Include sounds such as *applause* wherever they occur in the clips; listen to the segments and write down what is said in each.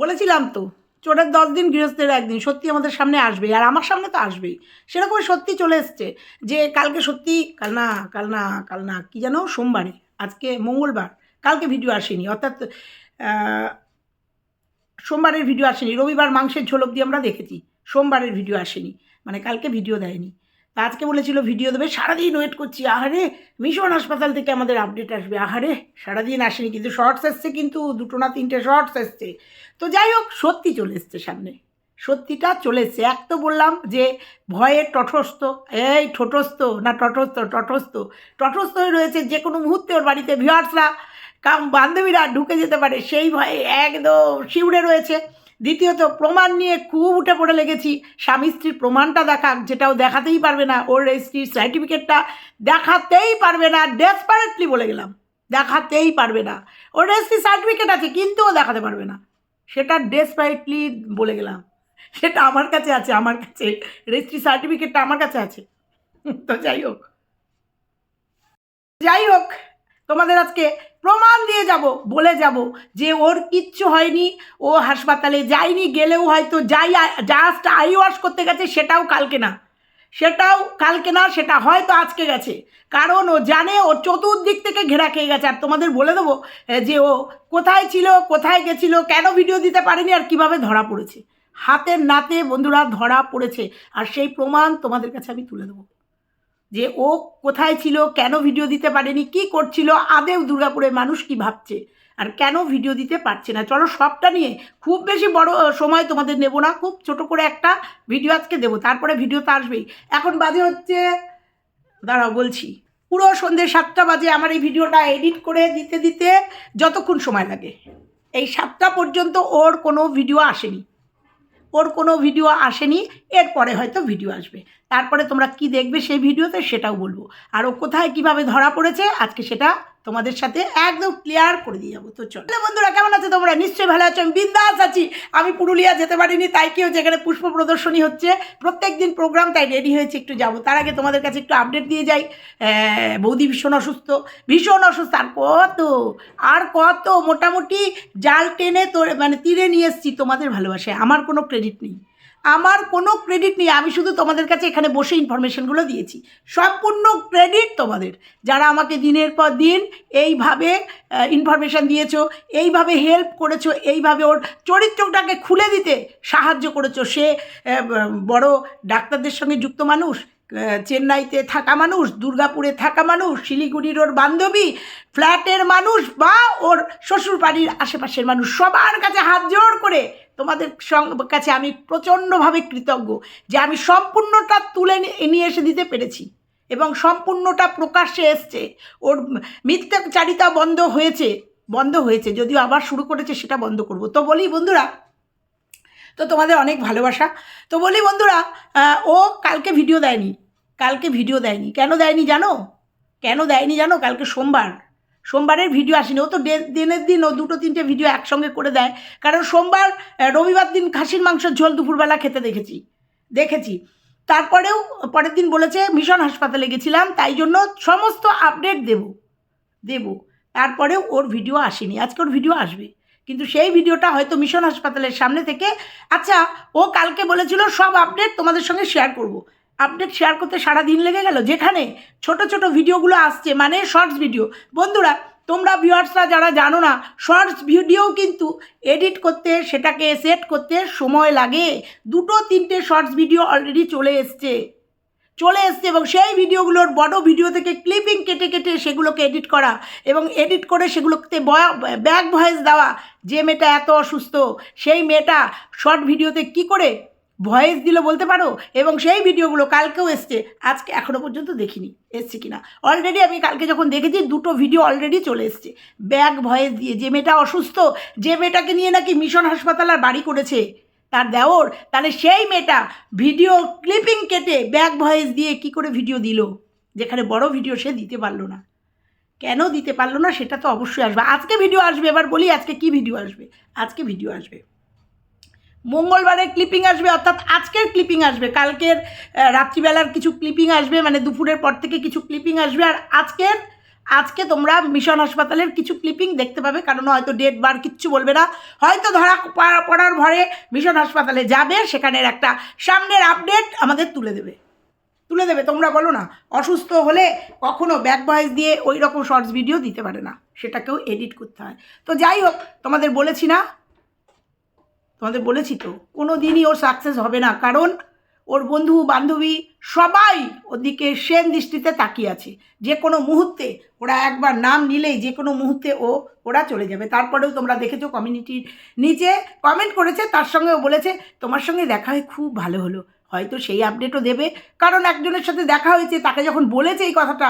বলেছিলাম তো, চোরের দশ দিন গৃহস্থের একদিন, সত্যি আমাদের সামনে আসবেই আর আমার সামনে তো আসবেই। সেরকমই সত্যি চলে এসছে যে কালকে সত্যি, কাল না কাল না কাল না, কী যেন সোমবারে, আজকে মঙ্গলবার, কালকে ভিডিও আসেনি, অর্থাৎ সোমবারের ভিডিও আসেনি, রবিবার মাংসের ঝোলক দিয়ে আমরা দেখেছি, সোমবারের ভিডিও আসেনি মানে কালকে ভিডিও দেয়নি। আজকে বলেছিল ভিডিও দেবে, সারাদিন ওয়েট করছি, আহারে, মিশন হাসপাতাল থেকে আমাদের আপডেট আসবে, আহারে, সারাদিন আসেনি, কিন্তু শর্টস এসছে কিন্তু, দুটো না তিনটে শর্টস এসছে। তো যাই হোক, সত্যি চলে এসছে সামনে, সত্যিটা চলে এসছে। এক তো বললাম যে ভয়ে তটস্থ, এই ঠোঁটস্থ, না তটস্থ তটস্থ তটস্থ হয়ে রয়েছে যে কোনো মুহূর্তে ওর বাড়িতে ভিউয়ার্সরা কাম বান্ধবীরা ঢুকে যেতে পারে, সেই ভয়ে একদম শিউরে রয়েছে। দ্বিতীয়ত, প্রমাণ নিয়ে খুব উঠে পড়ে লেগেছি। স্বামী স্ত্রীর প্রমাণটা দেখা যেটাও দেখাতেই পারবে না। ওর স্ত্রীর সার্টিফিকেটটা দেখাতেই পারবে না। ডেসপারেটলি বলে গেলাম, দেখাতেই পারবে না। ওর স্ত্রীর সার্টিফিকেট আছে, কিন্তু ও দেখাতে পারবে না। সেটা ডেসপারেটলি বলে গেলাম। সেটা আমার কাছে আছে, আমার কাছে। রেজিস্ট্রি সার্টিফিকেটটা আমার কাছে আছে। তো যাই হোক। যাই হোক তোমাদের আজকে প্রমাণ দিয়ে যাব, বলে যাব যে ওর কিচ্ছু হয়নি, ও হাসপাতালে যায়নি, গেলেও হয়তো যাই জাস্ট আই ওয়াশ করতে গেছে, সেটাও কালকে না। সেটাও কালকে না, সেটা হয়তো আজকে গেছে। কারণ ও জানে, ও চতুর্দিক থেকে ঘেরা খেয়ে গেছে। আর তোমাদের বলে দেবো যে ও কোথায় ছিল, কোথায় গেছিল, কেন ভিডিও দিতে পারেনি, আর কীভাবে ধরা পড়েছে। হাতের নাতে বন্ধুরা ধরা পড়েছে। আর সেই প্রমাণ তোমাদের কাছে আমি তুলে দেবো। যে ও কোথায় ছিল, কেন ভিডিও দিতে পারেনি, কি করছিল, আদেও দুর্গাপুরের মানুষ কি ভাবছে? আর কেন ভিডিও দিতে পারছে না? চলো সবটা নিয়ে খুব বেশি বড় সময় তোমাদের নেব না। খুব ছোট করে একটা ভিডিও আজকে দেবো, তারপরে ভিডিও তো আসবেই। এখন বাজে হচ্ছে, দাঁড়াও বলছি, পুরো সন্ধ্যে সাতটা বাজে, আমার এই ভিডিওটা এডিট করে দিতে দিতে যতক্ষণ সময় লাগে। এই সাতটা পর্যন্ত ওর কোনো ভিডিও আসেনি। ওর কোনো ভিডিও আসেনি এরপরে হয়তো ভিডিও আসবে। তারপরে তোমরা কি দেখবে সেই ভিডিওতে সেটাও বলব। আর ও কোথায় কীভাবে ধরা পড়েছে, আজকে সেটা তোমাদের সাথে একদম ক্লিয়ার করে দিয়ে যাব। তো চলো। বন্ধুরা, কেমন আছে তোমরা? নিশ্চয়ই ভালো আছো, আমি বিন্দাস আছি। আমি পুরুলিয়া যেতে পারিনি, তাই কেউ যেখানে পুষ্প প্রদর্শনী হচ্ছে। প্রত্যেক দিন প্রোগ্রাম তাই রেডি হয়েছে, একটু যাব। তার আগে তোমাদের কাছে একটু আপডেট দিয়ে যাই। বৌদি ভীষণ অসুস্থ ভীষণ অসুস্থ। আর কত আর কত, মোটামুটি জাল টেনে তোর মানে তীরে নিয়ে এসছি তোমাদের ভালোবাসায়। আমার কোনো ক্রেডিট নেই। আমার কোনো ক্রেডিট নেই, আমি শুধু তোমাদের কাছে এখানে বসে ইনফরমেশনগুলো দিয়েছি। সম্পূর্ণ ক্রেডিট তোমাদের। যারা আমাকে দিনের পর দিন এইভাবে ইনফরমেশান দিয়েছ, এইভাবে হেল্প করেছ, এইভাবে ওর চরিত্রটাকে খুলে দিতে সাহায্য করেছ, সে বড় ডাক্তারদের সঙ্গে যুক্ত মানুষ চেন্নাইতে থাকা মানুষ, দুর্গাপুরে থাকা মানুষ, শিলিগুড়ির ওর বান্ধবী ফ্ল্যাটের মানুষ বা ওর শ্বশুর বাড়ির আশেপাশের মানুষ, সবার কাছে হাত জোড় করে তোমাদের কাছে আমি প্রচণ্ডভাবে কৃতজ্ঞ যে আমি সম্পূর্ণটা তুলে নিয়ে এসে দিতে পেরেছি এবং সম্পূর্ণটা প্রকাশ্যে এসছে। ওর মিথ্যাচারিতা বন্ধ হয়েছে বন্ধ হয়েছে, যদিও আবার শুরু করেছে সেটা বন্ধ করব। তো বলি বন্ধুরা, তো তোমাদের অনেক ভালোবাসা। তো বলি বন্ধুরা ও কালকে ভিডিও দেয়নি, কালকে ভিডিও দেয়নি। কেন দেয়নি জানো? কেন দেয়নি জানো? কালকে সোমবার। সোমবারের ভিডিও আসেনি। ও তো দিনের দিন ও দুটো তিনটে ভিডিও একসঙ্গে করে দেয়। কারণ সোমবার রবিবার দিন খাসির মাংসের ঝোল দুপুরবেলা খেতে দেখেছি। দেখেছি। তারপরেও পরের দিন বলেছে, মিশন হাসপাতালে গেছিলাম, তাই জন্য সমস্ত আপডেট দেব। দেব। তারপরেও ওর ভিডিও আসেনি। আজকে ওর ভিডিও আসবে। কিন্তু সেই ভিডিওটা হয়তো মিশন হাসপাতালের সামনে থেকে আচ্ছা ও কালকে বলেছিল সব আপডেট তোমাদের সঙ্গে শেয়ার করব। আপডেট শেয়ার করতে সারা দিন লেগে গেল? যেখানে ছোট ছোট ভিডিওগুলো আসছে মানে শর্টস ভিডিও বন্ধুরা, তোমরা ভিউয়ার্সরা যারা জানো না শর্টস ভিডিও কিন্তু এডিট করতে, সেটাকে সেট করতে সময় লাগে। দুটো, তিনটে শর্টস ভিডিও অলরেডি চলে এসছে। চলে এসছে এবং সেই ভিডিওগুলোর বড় ভিডিও থেকে ক্লিপিং কেটে কেটে সেগুলোকে এডিট করা এবং এডিট করে সেগুলোতে ব্যাক ভয়েস দেওয়া। যে মেয়েটা এত অসুস্থ, সেই মেয়েটা শর্ট ভিডিওতে কি করে ভয়েস দিল বলতে পারো? এবং সেই ভিডিওগুলো কালকেও এসছে। আজকে এখনও পর্যন্ত দেখিনি। এসছে কি না অলরেডি আমি কালকে যখন দেখেছি, দুটো ভিডিও অলরেডি চলে এসছে। ব্যাক ভয়েস দিয়ে। যে মেয়েটা অসুস্থ, যে মেয়েটাকে নিয়ে নাকি মিশন হাসপাতাল আর বাড়ি করেছে, তার দেওর, তাহলে সেই মেয়েটা ভিডিও ক্লিপিং কেটে ব্যাক ভয়েস দিয়ে কি করে ভিডিও দিল? যেখানে বড় ভিডিও সে দিতে পারল না। কেন দিতে পারল না সেটা তো অবশ্যই আসবে। আজকে ভিডিও আসবে, এবার বলি আজকে কি ভিডিও আসবে? আজকে ভিডিও আসবে। মঙ্গলবারের ক্লিপিং আসবে, অর্থাৎ আজকের ক্লিপিং আসবে, কালকের রাত্রিবেলার কিছু ক্লিপিং আসবে মানে দুপুরের পর থেকে কিছু ক্লিপিং আসবে, আর আজকের, আজকে তোমরা মিশন হাসপাতালের কিছু ক্লিপিং দেখতে পাবে, কারণ হয়তো ডেট বার কিচ্ছু বলবে না। হয়তো ধরা পড়ার ভরে মিশন হাসপাতালে যাবে, সেখানের একটা সামনের আপডেট আমাদের তুলে দেবে। তুলে দেবে, তোমরা বলো না, অসুস্থ হলে কখনো ব্যাক ভয়েস দিয়ে ওই রকম শর্টস ভিডিও দিতে পারে না, সেটাকেও এডিট করতে হয়। তো যাই হোক, তোমাদের বলেছি না তোমাদের বলেছি তো কোনো দিনই ওর সাকসেস হবে না। কারণ ওর বন্ধু, বান্ধবী সবাই ওদিকে সেন দৃষ্টিতে তাকিয়ে আছে। যে কোনো মুহূর্তে ওরা একবার নাম নিলেই যে কোনো মুহূর্তে ও ওরা চলে যাবে। তারপরেও তোমরা দেখেছ কমিউনিটির নিচে কমেন্ট করেছে, তার সঙ্গে ও বলেছে, তোমার সঙ্গে দেখা হয়ে খুব ভালো হলো। হয়তো সেই আপডেটও দেবে। কারণ একজনের সাথে দেখা হয়েছে, তাকে যখন বলেছে এই কথাটা,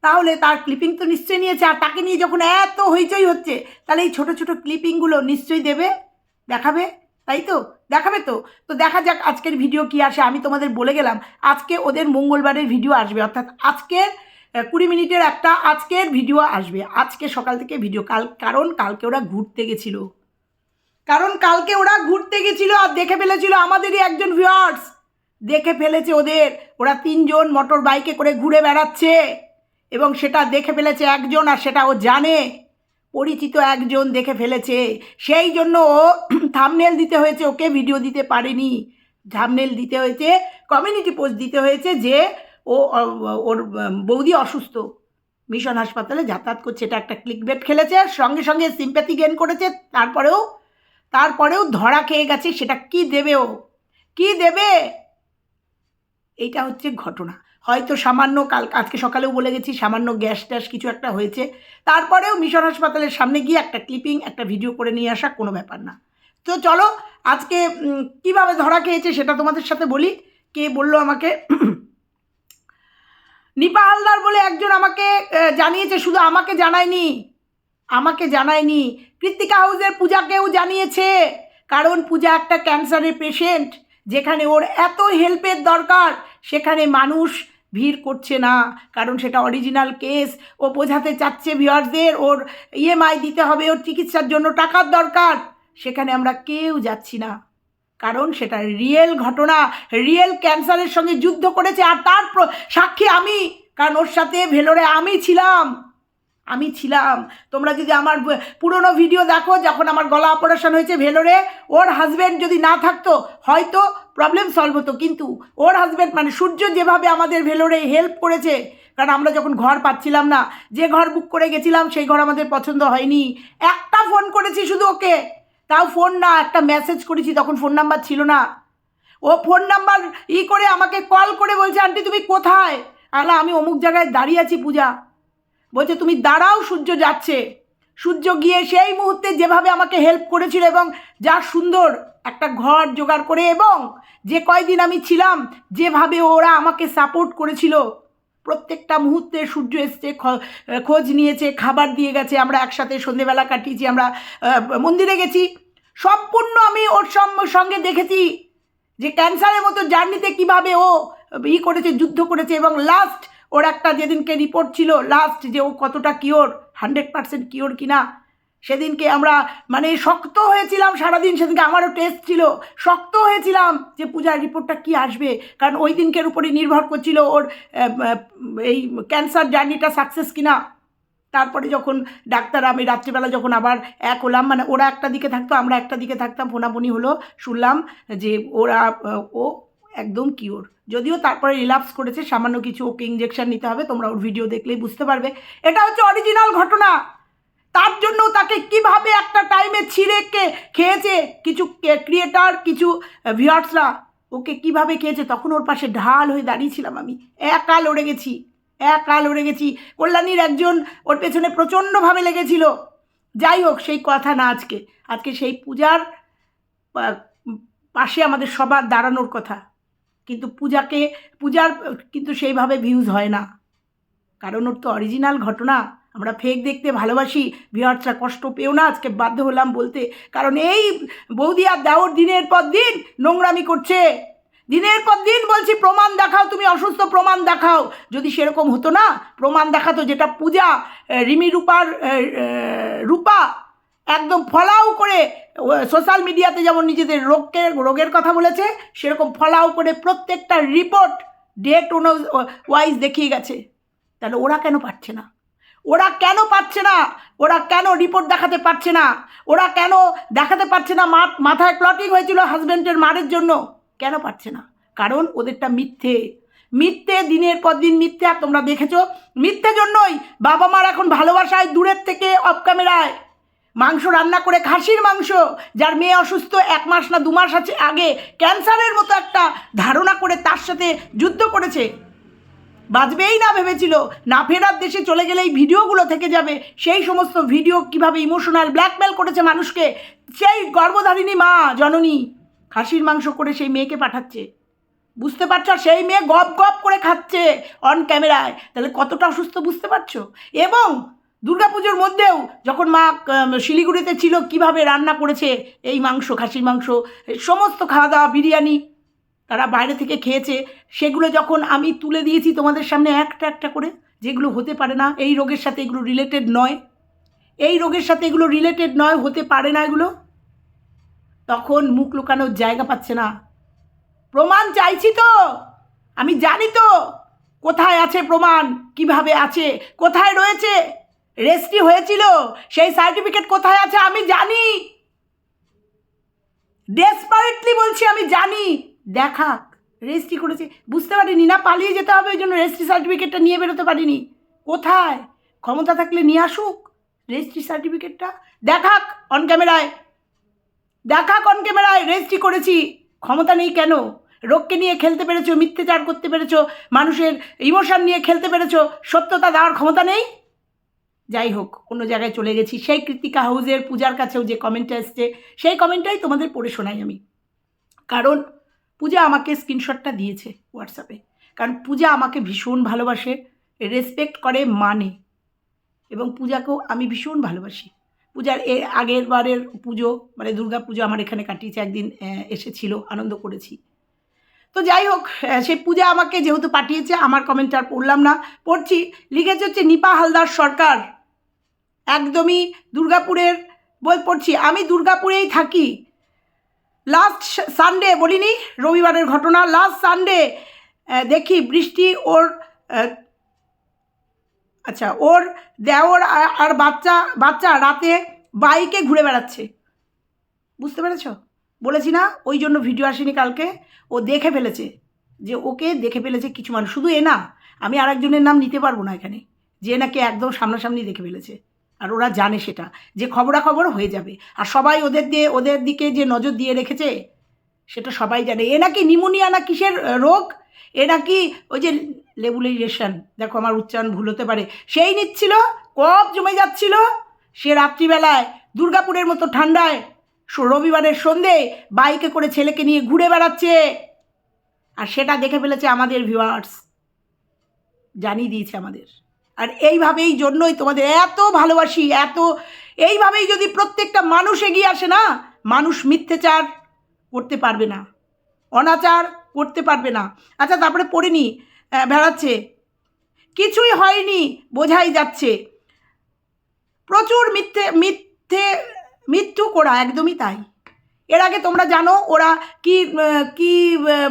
তাহলে তার ক্লিপিং তো নিশ্চয়ই নিয়েছে। আর তাকে নিয়ে যখন এত হইচই হচ্ছে, তাহলে এই ছোটো ছোটো ক্লিপিংগুলো নিশ্চয়ই দেবে। দেখাবে? তাই তো? দেখাবে তো? তো দেখা যাক আজকের ভিডিও কি আসে। আমি তোমাদের বলে গেলাম, আজকে ওদের মঙ্গলবারের ভিডিও আসবে। অর্থাৎ আজকের কুড়ি মিনিটের একটা আজকের ভিডিও আসবে। আজকে সকাল থেকে ভিডিও, কাল, কারণ কালকে ওরা ঘুরতে গেছিল। কারণ কালকে ওরা ঘুরতে গেছিল আর দেখে ফেলেছিল আমাদেরই একজন ভিউয়ার্স দেখে ফেলেছে ওদের। ওরা তিনজন মোটর বাইকে করে ঘুরে বেড়াচ্ছে। এবং সেটা দেখে ফেলেছে একজন আর সেটা ও জানে। পরিচিত একজন দেখে ফেলেছে। সেই জন্য ও *clears throat* থামনেল দিতে হয়েছে, ওকে ভিডিও দিতে পারেনি। থামনেল দিতে হয়েছে কমিউনিটি পোস্ট দিতে হয়েছে যে ও ওর বৌদি অসুস্থ। মিশন হাসপাতালে যাতায়াত করছে, এটা একটা ক্লিক বেট খেলেছে সঙ্গে সঙ্গে সিম্প্যাথি গেন করেছে, তারপরেও তারপরেও ধরা খেয়ে গেছে, সেটা কি দেবে ও? কি দেবে? এইটা হচ্ছে ঘটনা। হয়তো সামান্য কাল, আজকে সকালেও বলে গেছি, সামান্য গ্যাস ট্যাস কিছু একটা হয়েছে। তারপরেও মিশন হাসপাতালের সামনে গিয়ে একটা ক্লিপিং, একটা ভিডিও করে নিয়ে আসা কোনো ব্যাপার না। তো চলো, আজকে কীভাবে ধরা খেয়েছে সেটা তোমাদের সাথে বলি। কে বলল আমাকে? নিপা হালদার বলে একজন আমাকে জানিয়েছে, শুধু আমাকে জানায়নি। আমাকে জানায়নি। কৃত্তিকা হাউসের পূজাকেও জানিয়েছে। কারণ পূজা একটা ক্যান্সারের পেশেন্ট যেখানে ওর এত হেল্পের দরকার। সেখানে মানুষ ভিড় করছে না, কারণ সেটা অরিজিনাল কেস ও বোঝাতে চাচ্ছে ভিওয়ার্সদের ওর ইএমআই দিতে হবে, ওর চিকিৎসার জন্য টাকার দরকার। সেখানে আমরা কেউ যাচ্ছি না, কারণ সেটা রিয়েল ঘটনা। রিয়েল ক্যান্সারের সঙ্গে যুদ্ধ করেছে, আর তার সাক্ষী আমি, কারণ ওর সাথে ভেলোরে আমি ছিলাম। আমি ছিলাম। তোমরা যদি আমার পুরনো ভিডিও দেখো, যখন আমার গলা অপারেশন হয়েছে ভেলোরে, ওর হাজব্যান্ড যদি না থাকতো, হয়তো প্রবলেম সলভ হতো। কিন্তু ওর হাজব্যান্ড মানে সূর্য যেভাবে আমাদের ভেলোরে হেল্প করেছে, কারণ আমরা যখন ঘর পাচ্ছিলাম না, যে ঘর বুক করে গেছিলাম, সেই ঘর আমাদের পছন্দ হয়নি। একটা ফোন করেছি শুধু ওকে। তাও ফোন না, একটা মেসেজ করেছি, তখন ফোন নাম্বার ছিল না। ও ফোন নাম্বার ই করে আমাকে কল করে বলছে, আন্টি, তুমি কোথায়? আলা আমি অমুক জায়গায় দাঁড়িয়ে আছি, পূজা। বলছে, তুমি দাঁড়াও, সূর্য যাচ্ছে। সূর্য গিয়ে সেই মুহূর্তে যেভাবে আমাকে হেল্প করেছিল এবং যা সুন্দর একটা ঘর জোগাড় করে এবং যে কয়দিন আমি ছিলাম, যেভাবে ওরা আমাকে সাপোর্ট করেছিল। প্রত্যেকটা মুহূর্তে সূর্য এসছে খোঁজ নিয়েছে, খাবার দিয়ে গেছে, আমরা একসাথে সন্ধেবেলা কাটিয়েছি, আমরা মন্দিরে গেছি। সম্পূর্ণ আমি ওর সঙ্গে দেখেছি যে ক্যান্সারের মতো জার্নিতে কীভাবে ও ই করেছে, যুদ্ধ করেছে এবং লাস্ট ওর একটা যেদিনকে রিপোর্ট ছিল লাস্ট যে ও কতটা কিওর হান্ড্রেড পার্সেন্ট কিওর কিনা, সেদিনকে আমরা মানে শক্ত হয়েছিলাম সারাদিন, সেদিনকে আমারও টেস্ট ছিল। শক্ত হয়েছিলাম যে পূজার রিপোর্টটা কি আসবে, কারণ ওই দিনকের উপরে নির্ভর করছিল ওর এই ক্যান্সার জার্নিটা সাকসেস কিনা। তারপরে যখন ডাক্তার, আমি রাত্রিবেলা যখন আবার এক হলাম মানে ওরা একটা দিকে থাকতো, আমরা একটা দিকে থাকতাম, ফোনাফোনি হলো, শুনলাম যে ওরা, ও একদম কিওর যদিও তারপরে রিল্যাপস করেছে, সামান্য কিছু ওকে ইঞ্জেকশন নিতে হবে, তোমরা ওর ভিডিও দেখলেই বুঝতে পারবে। এটা হচ্ছে অরিজিনাল ঘটনা। তার জন্য তাকে কীভাবে একটা টাইমে ছিঁড়ে কে, খেয়েছে, কিছু ক্রিয়েটার কিছু ভিউয়ার্সরা ওকে কীভাবে খেয়েছে, তখন ওর পাশে ঢাল হয়ে দাঁড়িয়েছিলাম আমি। একা লড়ে গেছি, একা লড়ে গেছি। কল্যাণীর একজন ওর পেছনে প্রচণ্ডভাবে লেগেছিল। যাই হোক, সেই কথা না আজকে। আজকে সেই পূজার পাশে আমাদের সবার দাঁড়ানোর কথা। কিন্তু পূজাকে, পূজার, কিন্তু সেইভাবে ভিউজ হয় না। কারণ ওর তো অরিজিনাল ঘটনা। আমরা ফেক দেখতে ভালোবাসি। ভিউয়ার্সরা কষ্ট পেও না, আজকে বাধ্য হলাম বলতে। কারণ এই বৌদি আর দাওর দিনের পর দিন নোংরামি করছে। দিনের পর দিন বলছি, প্রমাণ দেখাও, তুমি অসুস্থ, প্রমাণ দেখাও। যদি সেরকম হতো না, প্রমাণ দেখাতো যেটা পূজা রিমি রূপার রূপা। একদম ফলাও করে সোশ্যাল মিডিয়াতে যেমন নিজেদের রোগকে, রোগের কথা বলেছে, সেরকম ফলাও করে প্রত্যেকটা রিপোর্ট ডেট ওয়াইজ দেখিয়ে গেছে। তাহলে ওরা কেন পারছে না? ওরা কেন পাচ্ছে না? ওরা কেন রিপোর্ট দেখাতে পারছে না? ওরা কেন দেখাতে পারছে না? মাথায় ক্লটিং হয়েছিল হাজব্যান্ডের মারের জন্য। কেন পারছে না? কারণ ওদেরটা মিথ্যে। মিথ্যে দিনের পর দিন মিথ্যে, আর তোমরা দেখেছ? মিথ্যে জন্যই বাবা মার এখন ভালোবাসায় দূরের থেকে অফ ক্যামেরায় মাংস রান্না করে খাসির মাংস, যার মেয়ে অসুস্থ এক মাস না দু মাস আছে আগে ক্যান্সারের মতো একটা ধারণা করে তার সাথে যুদ্ধ করেছে। বাঁচবেই না ভেবেছিল, না ফেরার দেশে চলে গেলে এই ভিডিওগুলো থেকে যাবে। সেই সমস্ত ভিডিও কীভাবে ইমোশনাল ব্ল্যাকমেল করেছে মানুষকে, সেই গর্ভধারিণী মা, জননী, খাসির মাংস করে সেই মেয়েকে পাঠাচ্ছে। বুঝতে পারছ? সেই মেয়ে গপ গপ করে খাচ্ছে অন ক্যামেরায় তাহলে কতটা অসুস্থ বুঝতে পারছ? এবং দুর্গাপুজোর মধ্যেও যখন মা শিলিগুড়িতে ছিল, কীভাবে রান্না করেছে এই মাংস, খাসির মাংস সমস্ত খাওয়া দাওয়া বিরিয়ানি তারা বাইরে থেকে খেয়েছে, সেগুলো যখন আমি তুলে দিয়েছি তোমাদের সামনে একটা একটা করে, যেগুলো হতে পারে না, এই রোগের সাথে এগুলো রিলেটেড নয়। এই রোগের সাথে এগুলো রিলেটেড নয়, হতে পারে না এগুলো। তখন মুখ লুকানোর জায়গা পাচ্ছে না। প্রমাণ চাইছি তো! আমি জানি তো! কোথায় আছে প্রমাণ? কীভাবে আছে? কোথায় রয়েছে? রেজিস্ট্রি হয়েছিল, সেই সার্টিফিকেট কোথায় আছে আমি জানি। ডেসপারেটলি বলছি আমি জানি। দেখাক, রেজিস্ট্রি করেছে। বুঝতে পারিনি না, পালিয়ে যেতে হবে ওই জন্য রেজিস্ট্রি সার্টিফিকেটটা নিয়ে বেরোতে পারিনি। কোথায়? ক্ষমতা থাকলে নিয়ে আসুক রেজিস্ট্রি সার্টিফিকেটটা দেখাক অন ক্যামেরায় দেখাক অন ক্যামেরায় রেজিস্ট্রি করেছি। ক্ষমতা নেই কেন? রোগকে নিয়ে খেলতে পেরেছ, মিথ্যাচার করতে পেরেছ, মানুষের ইমোশন নিয়ে খেলতে পেরেছ, সত্যতা দেওয়ার ক্ষমতা নেই? যাই হোক, অন্য জায়গায় চলে গেছি। সেই কৃতিকা হাউজের পূজার কাছেও যে কমেন্টটা এসছে, সেই কমেন্টটাই তোমাদের পড়ে শোনাই আমি। কারণ পূজা আমাকে স্ক্রিনশটটা দিয়েছে হোয়াটসঅ্যাপে কারণ পূজা আমাকে ভীষণ ভালোবাসে রেসপেক্ট করে মানে। এবং পূজাকেও আমি ভীষণ ভালোবাসি। পূজার এ আগের বারের পুজো মানে দুর্গা পুজো আমার এখানে কাটিয়েছে, একদিন এসেছিল, আনন্দ করেছি। তো যাই হোক সেই পূজা আমাকে যেহেতু পাঠিয়েছে, আমার কমেন্ট আর পড়লাম না। পড়ছি, লিখেছে হচ্ছে, নিপা হালদার সরকার। একদমই দুর্গাপুরের বই পড়ছি। আমি দুর্গাপুরেই থাকি। লাস্ট সানডে বলিনি, রবিবারের ঘটনা। লাস্ট সানডে দেখি বৃষ্টি, ওর আচ্ছা ওর দেওর আর- বাচ্চা বাচ্চা রাতে বাইকে ঘুরে বেড়াচ্ছে। বুঝতে পেরেছ? বলেছি না, ওই জন্য ভিডিও আসেনি কালকে। ও দেখে ফেলেছে যে ওকে দেখে ফেলেছে কিছু মানুষ। শুধু এ না, আমি আরেকজনের নাম নিতে পারব না এখানে। যে নাকি একদম সামনাসামনি দেখে ফেলেছে। আর ওরা জানে সেটা, যে খবরাখবর হয়ে যাবে। আর সবাই ওদের দিয়ে, ওদের দিকে যে নজর দিয়ে রেখেছে, সেটা সবাই জানে। এ নাকি নিমোনিয়া না কিসের রোগ? এ নাকি ওই যে লেবুলাইজেশন দেখো আমার উচ্চারণ ভুল হতে পারে। সেই নিচ্ছিল কপ জমে যাচ্ছিল, সে রাত্রিবেলায় দুর্গাপুরের মতো ঠান্ডায় রবিবারের সন্ধে বাইকে করে ছেলেকে নিয়ে ঘুরে বেড়াচ্ছে। আর সেটা দেখে ফেলেছে আমাদের ভিউয়ার্স জানিয়ে দিয়েছে আমাদের। আর এইভাবেই জন্যই তোমাদের এত ভালোবাসি, এত, এইভাবেই যদি প্রত্যেকটা মানুষ এগিয়ে আসে না, মানুষ মিথ্যেচার করতে পারবে না, অনাচার করতে পারবে না। আচ্ছা তারপরে পড়িনি বেড়াচ্ছে। কিছুই হয়নি, বোঝাই যাচ্ছে। প্রচুর মিথ্যে মিথ্যে, মৃত্যু করা, একদমই তাই। এর আগে তোমরা জানো ওরা কি কি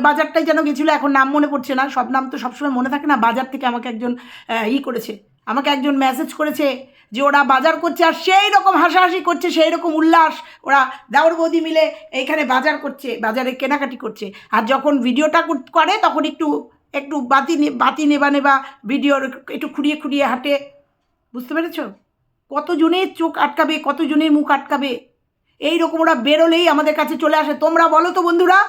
বাজারটাই যেন গেছিল, এখন নাম মনে পড়ছে না। সব নাম তো সবসময় মনে থাকে না, বাজার থেকে আমাকে একজন ই করেছে। আমাকে একজন মেসেজ করেছে যে ওরা বাজার করছে আর সেই রকম হাসাহাসি করছে, সেই রকম উল্লাস। ওরা দাউর বৌদি মিলে এইখানে বাজার করছে, বাজারে কেনাকাটি করছে। আর যখন ভিডিওটা করে তখন একটু একটু বাতি বাতি নেবা নেবা ভিডিওর একটু খুঁড়িয়ে খুঁড়িয়ে হাঁটে। বুঝতে পেরেছ? কতজনের চোখ আটকাবে, কতজনের মুখ আটকাবে? এই রকম ওরা বেরোলেই আমাদের কাছে চলে আসে। তোমরা বলো তো বন্ধুরা,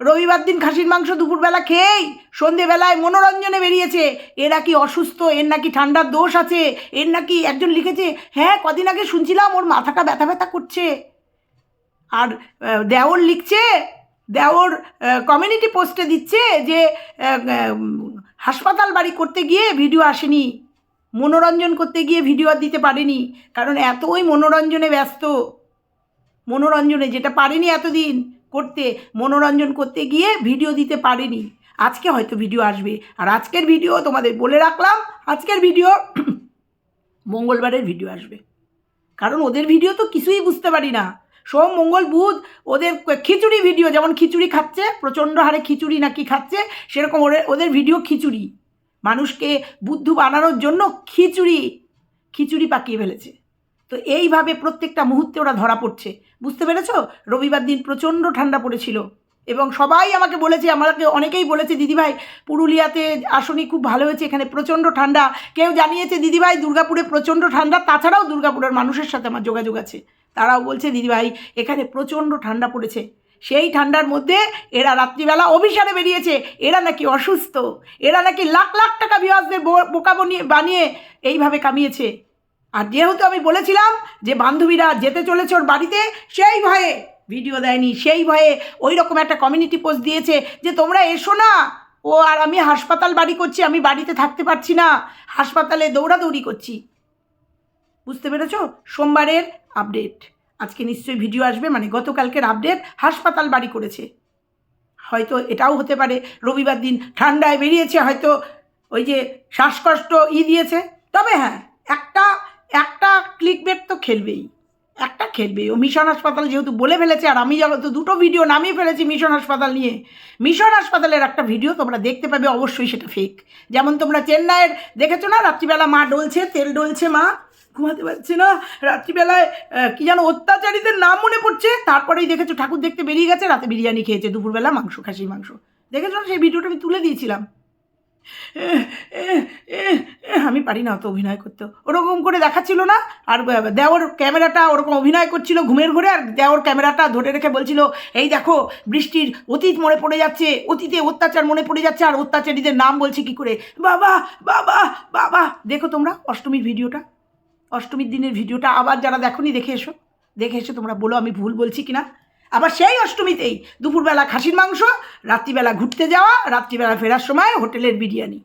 রবিবার দিন খাসির মাংস দুপুরবেলা খেয়েই সন্ধেবেলায় মনোরঞ্জনে বেরিয়েছে। এরা কি অসুস্থ? এর নাকি ঠান্ডার দোষ আছে? এর নাকি একজন লিখেছে হ্যাঁ কদিন আগে শুনছিলাম ওর মাথাটা ব্যথা ব্যথা করছে। আর দেওর লিখছে, দেওর কমিউনিটি পোস্টে দিচ্ছে যে হাসপাতাল বাড়ি করতে গিয়ে ভিডিও আসেনি। মনোরঞ্জন করতে গিয়ে ভিডিও আর দিতে পারেনি। কারণ এতই মনোরঞ্জনে ব্যস্ত। মনোরঞ্জনে, যেটা পারেনি এতদিন করতে, মনোরঞ্জন করতে গিয়ে ভিডিও দিতে পারেনি। আজকে হয়তো ভিডিও আসবে। আর আজকের ভিডিও তোমাদের বলে রাখলাম, আজকের ভিডিও *clears throat* মঙ্গলবারের ভিডিও আসবে। কারণ ওদের ভিডিও তো কিছুই বুঝতে পারি না। সোম, মঙ্গল, বুধ, ওদের খিচুড়ি ভিডিও, যেমন খিচুড়ি খাচ্ছে, প্রচণ্ড হারে খিচুড়ি নাকি খাচ্ছে, সেরকম ওদের ওদের ভিডিও খিচুড়ি। মানুষকে বুদ্ধু বানানোর জন্য খিচুড়ি খিচুড়ি পাকিয়ে ফেলেছে। তো এইভাবে প্রত্যেকটা মুহূর্তে ওরা ধরা পড়ছে। বুঝতে পেরেছ? রবিবার দিন প্রচণ্ড ঠান্ডা পড়েছিল। এবং সবাই আমাকে বলেছে, আমাকে অনেকেই বলেছে, দিদিভাই, পুরুলিয়াতে আসনি খুব ভালো হয়েছে, এখানে প্রচণ্ড ঠান্ডা। কেউ জানিয়েছে, দিদিভাই, দুর্গাপুরে প্রচণ্ড ঠান্ডা। তাছাড়াও দুর্গাপুরের মানুষের সাথে আমার যোগাযোগ আছে। তারাও বলছে, দিদিভাই, এখানে প্রচণ্ড ঠান্ডা পড়েছে। সেই ঠান্ডার মধ্যে এরা রাত্রিবেলা অভিসারে বেরিয়েছে। এরা নাকি অসুস্থ। এরা নাকি লাখ লাখ টাকা বিহাসদের বোকা বানিয়ে এইভাবে কামিয়েছে। আর যেহেতু আমি বলেছিলাম যে বান্ধবীরা যেতে চলেছে ওর বাড়িতে, সেই ভয়ে ভিডিও দেয়নি, সেই ভয়ে ওই রকম একটা কমিউনিটি পোস্ট দিয়েছে যে তোমরা এসো না। ও আর আমি হাসপাতাল বাড়ি করছি, আমি বাড়িতে থাকতে পারছি না। হাসপাতালে দৌড়াদৌড়ি করছি। বুঝতে পেরেছ? সোমবারের আপডেট আজকে নিশ্চয়ই ভিডিও আসবে মানে গতকালকের আপডেট হাসপাতাল বাড়ি করেছে। হয়তো এটাও হতে পারে, রবিবার দিন ঠান্ডায় বেরিয়েছে, হয়তো ওই যে শ্বাসকষ্ট ই দিয়েছে। তবে হ্যাঁ একটা একটা ক্লিক বেট তো খেলবেই। একটা খেলবে ও মিশন হাসপাতাল যেহেতু বলে ফেলেছে, আর আমি তো দুটো ভিডিও নামিয়ে ফেলেছি মিশন হাসপাতাল নিয়ে। মিশন হাসপাতালের একটা ভিডিও তোমরা দেখতে পাবে, অবশ্যই সেটা ফেক যেমন তোমরা চেন্নাইয়ের, দেখেছ না? রাত্রিবেলা মা ডলছে, তেল ডলছে মা। ঘুমাতে পারছে না। রাত্রিবেলায় কি যেন অত্যাচারীদের নাম মনে পড়ছে। তারপরেই দেখেছ ঠাকুর দেখতে বেরিয়ে গেছে, রাতে বিরিয়ানি খেয়েছে, দুপুরবেলা মাংস, খাসির মাংস। দেখেছ সেই ভিডিওটা আমি তুলে দিয়েছিলাম। আমি পারি না অত অভিনয় করতে। ওরকম করে দেখাচ্ছিল না, আর দেওর ক্যামেরাটা ওরকম অভিনয় করছিল ঘুমের ঘরে, আর দেওর ক্যামেরাটা ধরে রেখে বলছিল, এই দেখো, বৃষ্টির অতীত মনে পড়ে যাচ্ছে, অতীতে অত্যাচার মনে পড়ে যাচ্ছে, আর অত্যাচারীদের নাম বলছে কি করে? বাবা বাবা বাবা, দেখো তোমরা অষ্টমীর ভিডিওটা, অষ্টমীর দিনের ভিডিওটা আবার যারা দেখোনি, দেখে এসো দেখে এসো তোমরা বলো আমি ভুল বলছি কিনা। আবার সেই অষ্টমীতেই দুপুরবেলা খাসির মাংস, রাত্রিবেলা ঘুরতে যাওয়া, রাত্রিবেলা ফেরার সময় হোটেলের বিরিয়ানি।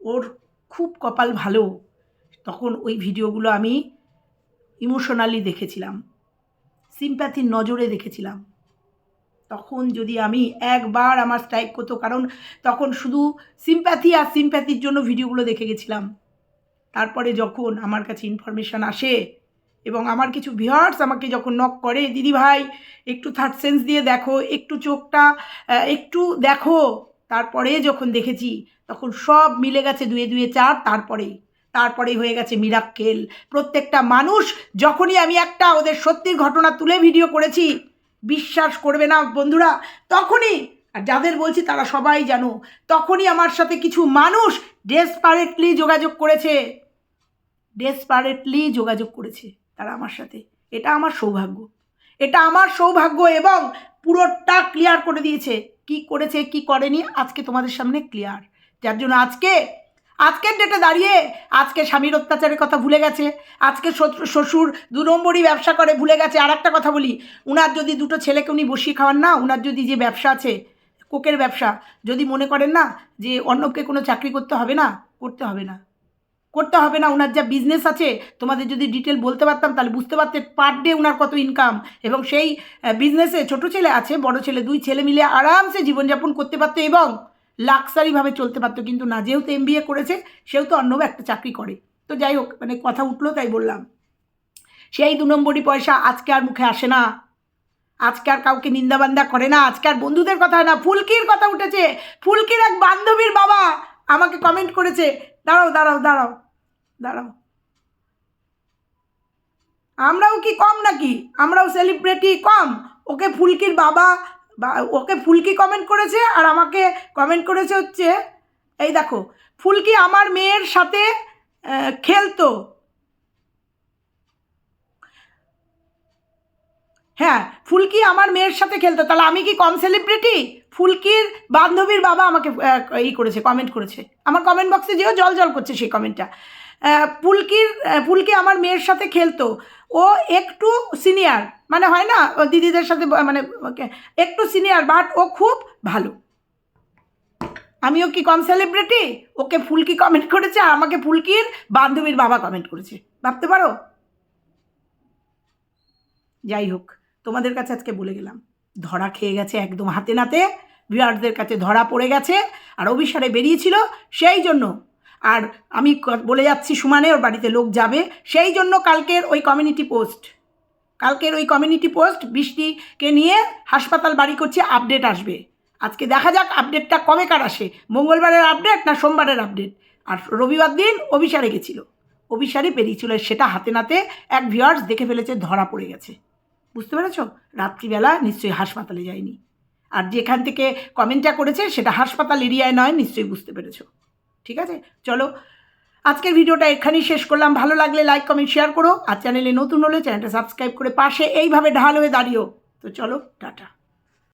ওর খুব কপাল ভালো। তখন ওই ভিডিওগুলো আমি ইমোশনালি দেখেছিলাম। সিম্প্যাথির নজরে দেখেছিলাম। তখন যদি আমি একবার আমার স্ট্রাইক করতো, কারণ তখন শুধু সিম্প্যাথি আর সিম্প্যাথির জন্য ভিডিওগুলো দেখে গেছিলাম। তারপরে যখন আমার কাছে ইনফরমেশান আসে এবং আমার কিছু ভিউয়ার্স আমাকে যখন নক করে, দিদি ভাই, একটু থার্ড সেন্স দিয়ে দেখো, একটু চোখটা একটু দেখো। তারপরে যখন দেখেছি, তখন সব মিলে গেছে দুয়ে দুয়ে চার, তারপরেই তারপরেই হয়ে গেছে মিরাক্কেল প্রত্যেকটা মানুষ যখনই আমি একটা ওদের সত্যির ঘটনা তুলে ভিডিও করেছি, বিশ্বাস করবে না বন্ধুরা, তখনই, আর যাদের বলছি তারা সবাই জানো, তখনই আমার সাথে কিছু মানুষ ডেসপারেটলি যোগাযোগ করেছে। ডেসপারেটলি যোগাযোগ করেছে। তারা আমার সাথে। এটা আমার সৌভাগ্য। এটা আমার সৌভাগ্য এবং পুরোটা ক্লিয়ার করে দিয়েছে। কি করেছে, কি করেনি, আজকে তোমাদের সামনে ক্লিয়ার যার জন্য আজকে, আজকের ডেটে দাঁড়িয়ে আজকে স্বামীর অত্যাচারের কথা ভুলে গেছে, আজকে শ্বশুর দু নম্বরই ব্যবসা করে ভুলে গেছে। আর একটা কথা বলি, উনার যদি দুটো ছেলেকে উনি বসিয়ে খাওয়ান না, উনার যদি যে ব্যবসা আছে, কোকের ব্যবসা, যদি মনে করেন না যে অন্যকে কোনো চাকরি করতে হবে না, করতে হবে না। করতে হবে না, ওনার যা বিজনেস আছে, তোমাদের যদি ডিটেল বলতে পারতাম, তাহলে বুঝতে পারতে পার ডে ওনার কত ইনকাম এবং সেই বিজনেসে ছোট ছেলে আছে, বড় ছেলে, দুই ছেলে মিলে আরামসে জীবনযাপন করতে পারতো এবং লাক্সারিভাবে চলতে পারতো। কিন্তু না, যেহেতু এম করেছে সেও তো অন্য একটা চাকরি করে। তো যাই হোক মানে কথা উঠল তাই বললাম। সেই দু নম্বরই পয়সা আজকে আর মুখে আসে না। আজকে আর কাউকে নিন্দাবান্দা করে না। আজকে আর বন্ধুদের কথা না। ফুলকির কথা উঠেছে। ফুলকির এক বান্ধবীর বাবা আমাকে কমেন্ট করেছে। দাঁড়াও দাঁড়াও দাঁড়াও। দাঁড়াও। আমরাও কি কম নাকি? আমরাও সেলিব্রিটি কম? ওকে ফুলকির বাবা ওকে ফুলকি কমেন্ট করেছে আর আমাকে কমেন্ট করেছে হচ্ছে, এই দেখো, ফুলকি আমার মেয়ের সাথে খেলতো। হ্যাঁ ফুলকি আমার মেয়ের সাথে খেলতো। তাহলে আমি কি কম সেলিব্রিটি ফুলকির বান্ধবীর বাবা আমাকে ই করেছে কমেন্ট করেছে। আমার কমেন্ট বক্সে যেও জল জল করছে সেই কমেন্টটা ফুলকির আহ, আমার মেয়ের সাথে খেলতো। ও একটু সিনিয়র মানে হয় না দিদিদের সাথে মানে একটু সিনিয়র বাট ও খুব ভালো। আমিও কি কম সেলিব্রিটি ওকে ফুলকি কমেন্ট করেছে আর আমাকে ফুলকির বান্ধবীর বাবা কমেন্ট করেছে। ভাবতে পারো? যাই হোক তোমাদের কাছে আজকে বলে গেলাম। ধরা খেয়ে গেছে একদম হাতে নাতে। ভিউয়ার্সদের কাছে ধরা পড়ে গেছে আর অভিসারে বেরিয়েছিল সেই জন্য আর আমি বলে যাচ্ছি সুমানে ওর বাড়িতে লোক যাবে। সেই জন্য কালকের ওই কমিউনিটি পোস্ট কালকের ওই কমিউনিটি পোস্ট বৃষ্টিকে নিয়ে হাসপাতাল বাড়ি করছে আপডেট আসবে। আজকে দেখা যাক আপডেটটা কবে কার আসে। মঙ্গলবারের আপডেট না সোমবারের আপডেট আর রবিবার দিন অভিসারে গেছিল। অভিসারে বেরিয়েছিল, সেটা হাতে নাতে এক ভিওয়ার্স দেখে ফেলেছে, ধরা পড়ে গেছে। বুঝতে পেরেছ? রাত্রিবেলা নিশ্চয়ই হাসপাতালে যায়নি। আর যেখান থেকে কমেন্টটা করেছে, সেটা হাসপাতাল এরিয়ায় নয়, নিশ্চয়ই বুঝতে পেরেছ। ঠিক আছে? চলো, আজকের ভিডিওটা এখানেই শেষ করলাম। ভালো লাগলে লাইক কমেন্ট শেয়ার করো। আর চ্যানেলে নতুন হলে চ্যানেলটা সাবস্ক্রাইব করে পাশে এইভাবে ঢাল হয়ে দাঁড়িয়েও। তো চলো, টাটা।